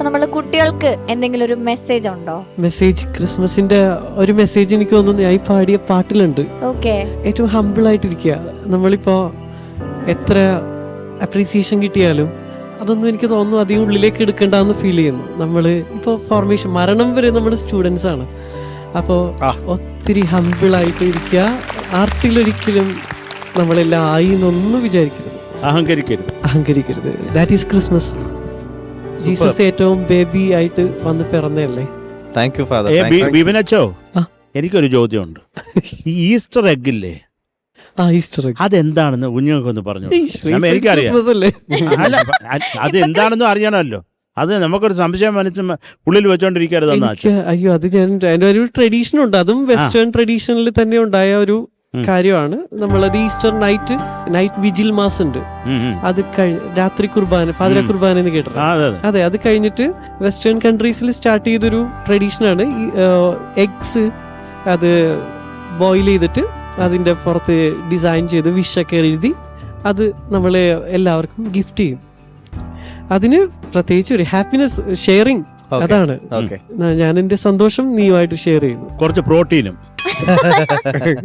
അപ്പൊ നമ്മൾ കുട്ടികൾക്ക് എന്തെങ്കിലും ഒരു മെസ്സേജ് ഉണ്ടോ? മെസ്സേജ് ക്രിസ്മസിന്റെ ഒരു മെസ്സേജ് എനിക്ക് തോന്നുന്നു. ഞാൻ ഈ പാടിയ പാട്ടിലുണ്ട്. ഓക്കെ ഏറ്റവും ഹമ്പിൾ ആയിട്ടിരിക്കുക. നമ്മളിപ്പോ എത്ര അപ്രീസിയേഷൻ കിട്ടിയാലും അതൊന്നും എനിക്ക് തോന്നുന്നു അധികം ഉള്ളിലേക്ക് എടുക്കണ്ടെന്ന് ഫീൽ ചെയ്യുന്നു. നമ്മൾ ഇപ്പോൾ ഫോർമേഷൻ മരണം വരെ നമ്മുടെ സ്റ്റുഡൻസ് ആണ്. അപ്പോ ഒത്തിരി ഹമ്പിൾ ആയിട്ട് ഇരിക്കുക. ആർട്ടിലൊരിക്കലും നമ്മളെല്ലാം ആയി എന്നൊന്നും വിചാരിക്കരുത്. അഹങ്കരിക്കരുത്. അഹങ്കരിക്കരുത്. ദാറ്റ് ഈസ് ക്രിസ്മസ് ജീസസ് ഏറ്റവും ബേബി ആയിട്ട് വന്ന് പിറന്നല്ലേ താങ്ക് യു ഫാദർ ബിബിനച്ചോ. എനിക്കൊരു ചോദ്യമുണ്ട്. ഈ ഈസ്റ്റർ എഗ് ഇല്ലേ ആ ഈസ്റ്റർ അതെന്താണെന്ന് കുഞ്ഞുങ്ങൾക്കൊന്ന് പറഞ്ഞു നമ്മ- എനിക്കറിയാം. ക്രിസ്മസ് അല്ല? അത് എന്താണെന്ന് അറിയണമല്ലോ. അത് നമുക്കൊരു സംശയം മനസ്സിൽ ഉള്ളിൽ വെച്ചോണ്ടിരിക്കരുത് അയ്യോ അത് ഞാൻ അതിന്റെ ഒരു ട്രഡീഷൻ ഉണ്ട്. അതും വെസ്റ്റേൺ ട്രഡീഷനിൽ തന്നെ ഉണ്ടായ ഒരു. കാര്യമാണ്. നമ്മളത് Easter night night vigil mass ഉണ്ട് അത് കഴിഞ്ഞ് രാത്രി കുർബാന പാതിര കുർബാന എന്ന് കേട്ടിട്ടുണ്ട്. അതെ അതെ. കഴിഞ്ഞിട്ട് വെസ്റ്റേൺ കൺട്രീസിൽ സ്റ്റാർട്ട് ചെയ്തൊരു ട്രഡീഷനാണ്. ഈ എഗ്സ് അത് ബോയിൽ ചെയ്തിട്ട് അതിന്റെ പുറത്ത് ഡിസൈൻ ചെയ്ത് വിഷൊക്കെ എഴുതി അത് നമ്മൾ എല്ലാവർക്കും ഗിഫ്റ്റ് ചെയ്യും. അതിന് പ്രത്യേകിച്ച് ഒരു ഹാപ്പിനെസ് ഷെയറിങ് അതാണ്. ഓക്കെ. ഞാൻ എന്റെ സന്തോഷം നീയുമായിട്ട് ഷെയർ ചെയ്യുന്നു. കുറച്ച് പ്രോട്ടീനും.